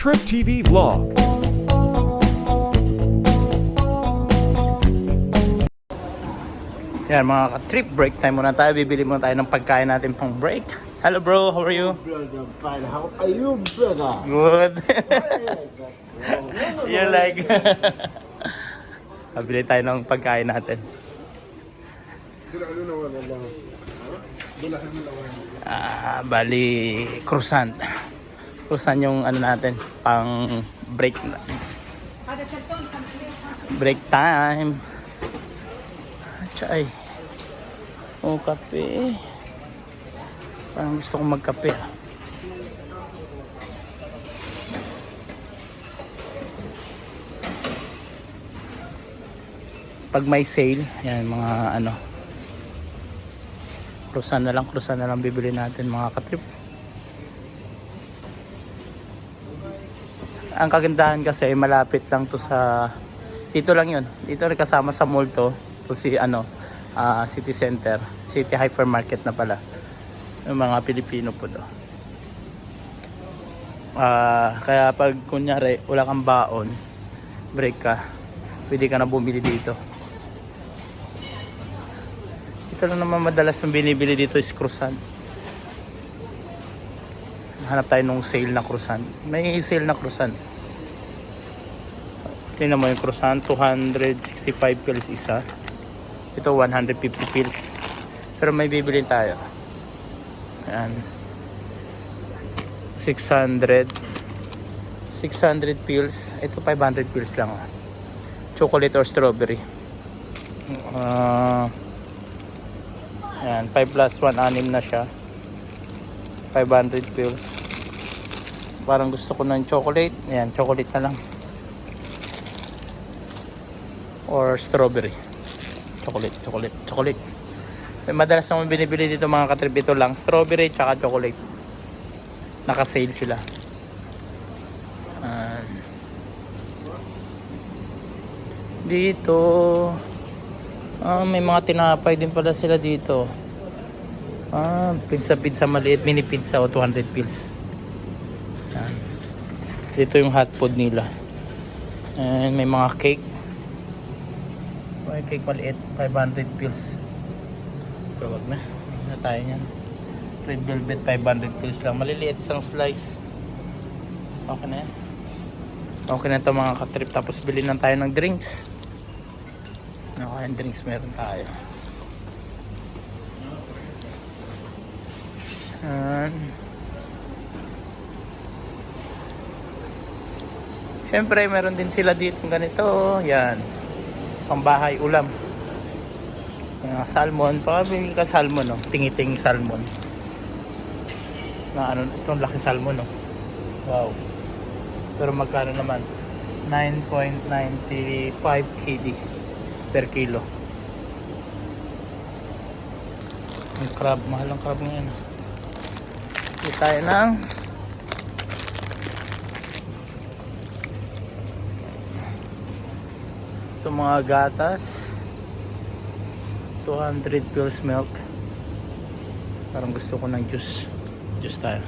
Trip TV Vlog. Yan mga ka-trip break time muna tayo. Bibili muna tayo ng pagkain natin pang break. Hello bro, how are you? Brother, fine. How are you, brother? Good. you like... Bibili tayo ng pagkain natin. Ah, bali croissant. Croissant yung ano natin, pang break. Break time. Chay. Oh, kape. Parang gusto kong magkape ah. Pag may sale, yan mga ano. Croissant na lang, croissant na lang bibili natin mga katrip. Ang kagandahan kasi malapit lang to sa dito lang yun. Dito rin kasama sa mall to. To si ano, ah, City Center, City Hypermarket na pala. Yung mga Pilipino po do. Ah, kaya pag kunyari wala kang baon, break ka, pwede ka na bumili dito. Ito lang naman madalas yung binibili dito is croissant. Hanap tayo nung sale na croissant. May sale na croissant. Tingnan mo yung croissant, 265 pills isa. Ito 150 pills. Pero may bibili tayo. Ayan. 600 600 pills. Ito 500 pills lang. ah. Chocolate or strawberry. Ah Ayan, 5 plus 1, 6 na siya. 500 pills. Parang gusto ko ng chocolate. Ayan, chocolate na lang. Or strawberry. Chocolate, chocolate, chocolate. Eh, Madalas naman binibili dito mga katrip ito lang. Strawberry tsaka chocolate. Naka-sale sila. Ayan. Dito. Ah, may mga tinapay din pala sila dito. Ah, pizza-pizza maliit, mini pizza o 200 pills. Yan. Dito yung hot food nila. And may mga cake. May cake maliit, 500 pills. Pero wag na. Na tayo yan. Red velvet, 500 pills lang. Maliliit isang slice. Okay na yan. Okay na ito mga katrip. Tapos bilhin lang tayo ng drinks. Kayang drinks meron tayo? Yan. Siyempre, meron din sila dito ganito. Yan. Pambahay ulam. Mga salmon. Pakabili ka salmon, no? Tingiting salmon. Na ano, itong laki salmon, no? Wow. Pero magkano naman? 9.95 KD per kilo. Ang crab, mahal ang crab ngayon. Hindi tayo ng ito mga gatas 200 pills milk parang gusto ko ng juice juice tayo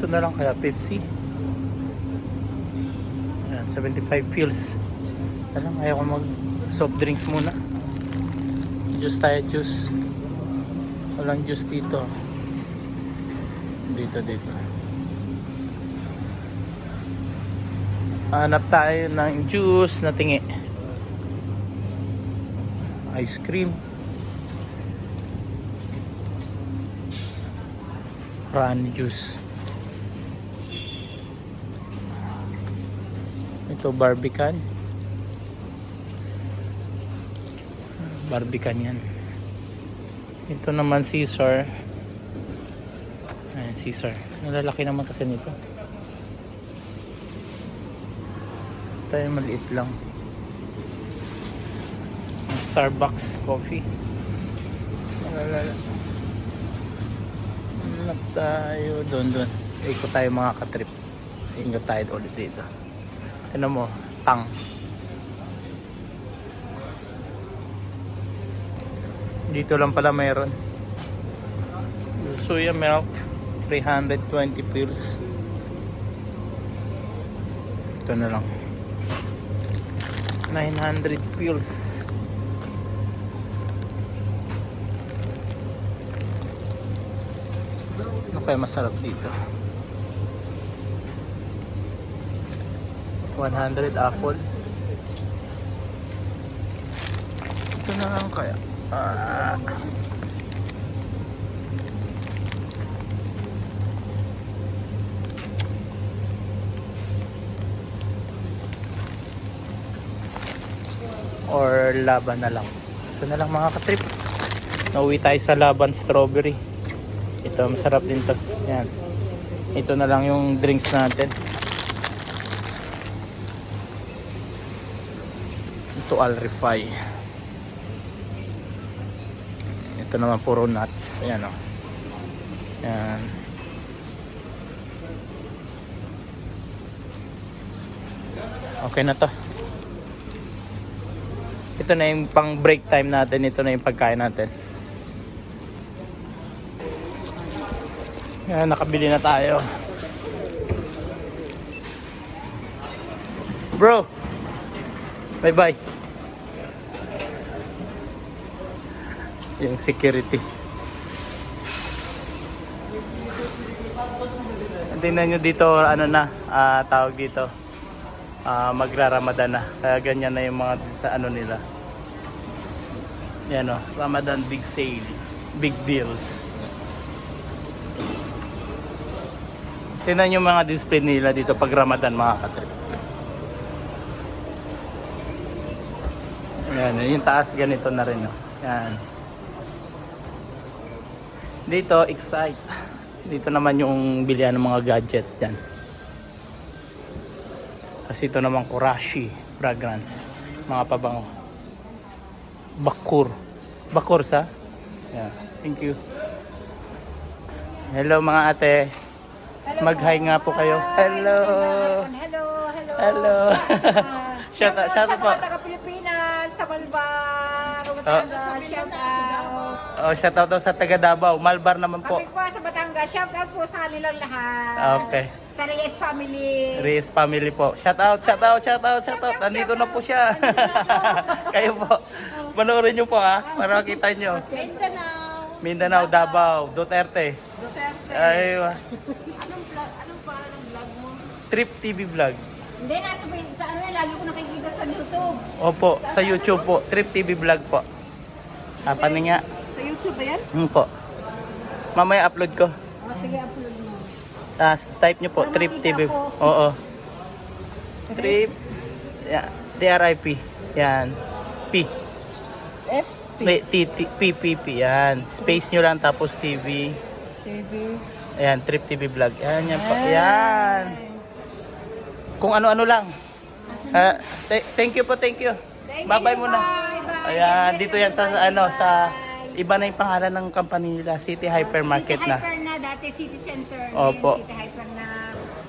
ito na lang kaya Pepsi Ayan, 75 pills alam, ayaw ko mag soft drinks muna. Juice tayo, juice. Walang juice dito. Dito, dito. Hanap tayo ng juice na tingi. Ice cream. Rani juice. Ito barbican. Barbican yan. Ito naman Caesar. Ayan, Caesar. Nalalaki naman kasi nito. Tayo maliit lang. Starbucks coffee. Nalalala. Hanap tayo doon doon. Ikot tayo mga katrip. Ingat tayo ulit dito. Tignan mo, tang. Dito lang pala mayroon. Suya milk, 320 pills. Ito na lang. 900 pills. Kaya masarap dito? 100 apple. Ito na lang kaya. Ah. Or laban na lang. Ito na lang mga katrip. Nauwi tayo sa laban strawberry. Ito, masarap din to. Yan. Ito na lang yung drinks natin. Ito Alrify. Ito naman puro nuts. Ayan o. Yan. Okay na to. Ito na yung pang break time natin. Ito na yung pagkain natin. Yan, nakabili na tayo. Bro. Bye bye. Yung security. Tingnan nyo dito, ano na, ah, tawag dito ah magra-Ramadan na. Kaya ganyan na yung mga sa ano nila. Yan o, Ramadan big sale. Big deals. Tingnan yung mga display nila dito pag Ramadan mga katrip. Yan, yung taas ganito na rin. Oh. Yan. Dito, Excite. Dito naman yung bilihan ng mga gadget. Yan. Kasi ito naman Kurashi fragrance. Mga pabango. Bakur. Bakur sa? Yeah. Thank you. Hello mga ate. Mag-hi nga po kayo. Hello. Hello, hello. Hello. shout out, shout sa out po. mga taga-Pilipinas, sa Malbar, Oh. Shout out. Oh, shout out daw sa taga Davao. Malbar naman po. Sa Batangas, shout out po sa kanilang lahat. Okay. Sa Reyes family. Reyes family po. Shout out, shout out, shout out, shout out. Nandito na po siya. Kayo po. Panoorin niyo po ha. Para makita niyo. Mindanao. Mindanao, Davao, Duterte. Duterte. Ay, Anong vlog, anong pangalan ng vlog mo? Trip TV vlog. Hindi, nasa sa ano yan, lalo ko nakikita sa YouTube. Opo, sa YouTube po. Trip TV vlog po. Ah, paano nga? Sa YouTube ba yan? Hmm po. Mamaya upload ko. Oh, sige, upload mo. Tapos type niyo po, Para Trip TV. ko. Oo. Trip. Yeah, TRIP. Yan. P. F, P, T, T, P, P, P. Yan. Space nyo lang tapos TV. TV. Ayan, Trip TV vlog. Yan, yan po. Yan. Kung ano-ano lang. Ah, th- thank you po, thank you. Bye-bye muna. Bye-bye. Ayan, dito yan sa ano sa iba na yung pangalan ng company nila, City Hypermarket City na. Hyper na, dati City Center. Opo. City Hyper na.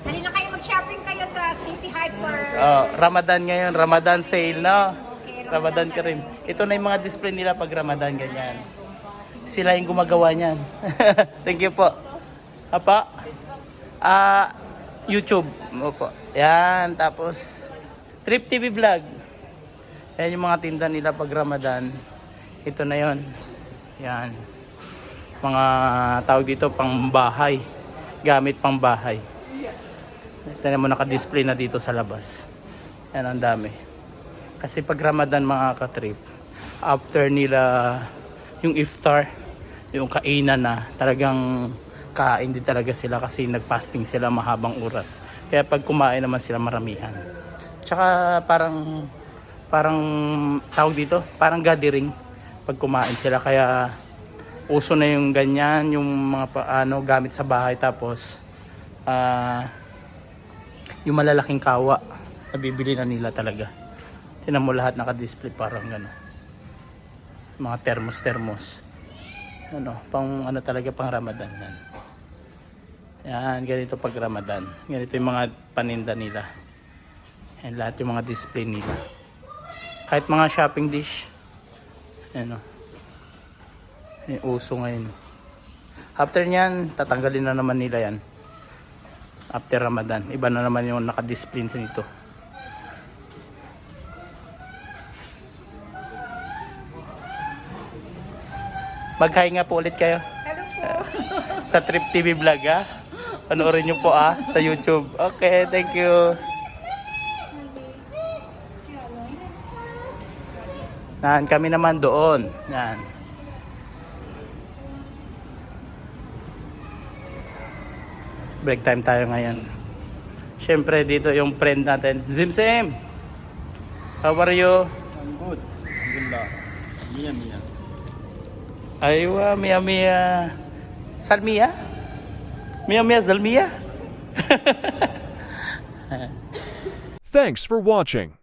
Dali na kayo mag-shopping kayo sa City Hyper. Oh, Ramadan ngayon, Ramadan sale, no? Okay, Ramadan ka rin. Ito na yung mga display nila pag Ramadan, ganyan. Sila yung gumagawa niyan. Thank you po. Apa? Ah, YouTube. Opo. Yan, tapos Trip TV Vlog. Yan yung mga tinda nila pag Ramadan. Ito na yon. Yan. Mga tawag dito pang bahay. Gamit pang bahay. Tignan mo naka-display na dito sa labas. Yan ang dami. Kasi pag Ramadan mga katrip, after nila yung iftar, yung kainan na, talagang kain din talaga sila kasi nagpasting sila mahabang oras. Kaya pag kumain naman sila maramihan. Tsaka parang parang tawag dito, parang gathering pag kumain sila. Kaya uso na yung ganyan, yung mga pa- ano gamit sa bahay. Tapos ah yung malalaking kawa nabibili na nila talaga. Tinan mo lahat naka-display parang gano'n. Mga thermos ano pang ano talaga pang ramadan yan. Yan ganito pag ramadan. Ganito yung mga paninda nila. Yan lahat yung mga display nila. Kahit mga shopping dish Ayan o. Oh. Yung uso ngayon. After nyan, tatanggalin na naman nila yan. After Ramadan. Iba na naman yung nakadiscipline sa nito. Maghahinga po ulit kayo. Hello po. sa Trip TV Vlog ha. Panoorin nyo po ah sa YouTube. Okay, thank you. Yan, kami naman doon. Yan. Break time tayo ngayon. Siyempre dito yung friend natin. Zim Sim! How are you? I'm good. Alhamdulillah. Mia Mia. Aywa, Mia Mia. Salmia? Mia Mia Zalmia? Thanks for watching.